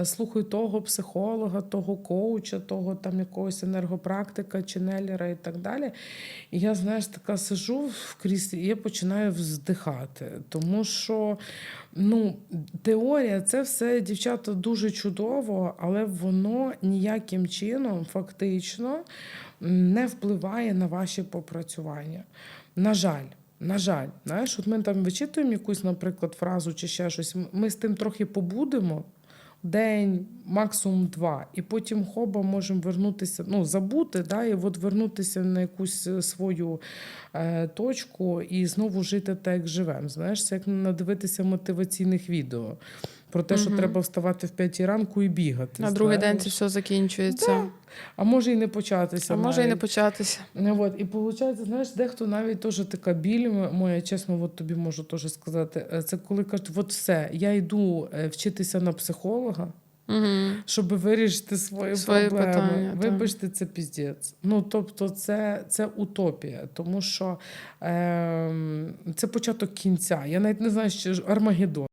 е, слухаю того психолога, того коуча, того там якогось енергопрактика, ченелера і так далі. І я, знаєш, така сижу в кріслі, і я починаю вздихати. Тому що ну, теорія це все, дівчата, дуже чудово, але воно ніяким чином фактично не впливає на ваші попрацювання. На жаль. На жаль, знаєш, от ми там вичитуємо якусь, наприклад, фразу чи ще щось. Ми з тим трохи побудемо день, максимум два, і потім хоба можемо вернутися, ну забути, да, і от вернутися на якусь е, свою е, точку і знову жити так, як живемо. Знаєш, це як надивитися мотиваційних відео про те, що треба вставати в п'ятій ранку і бігати. На другий день це все закінчується. А може і не початися. А може і не початися. Ну, от, і виходить, знаєш, дехто навіть теж така біль моя, чесно, от тобі можу теж сказати. е, Це коли кажуть, от все, я йду е, вчитися на психолога, Угу. щоб вирішити свої, Свої проблеми. питання, так. Вибачте, це піздець. Ну, тобто, це, це утопія, тому що е, це початок кінця. Я навіть не знаю, що ж Армагеддон.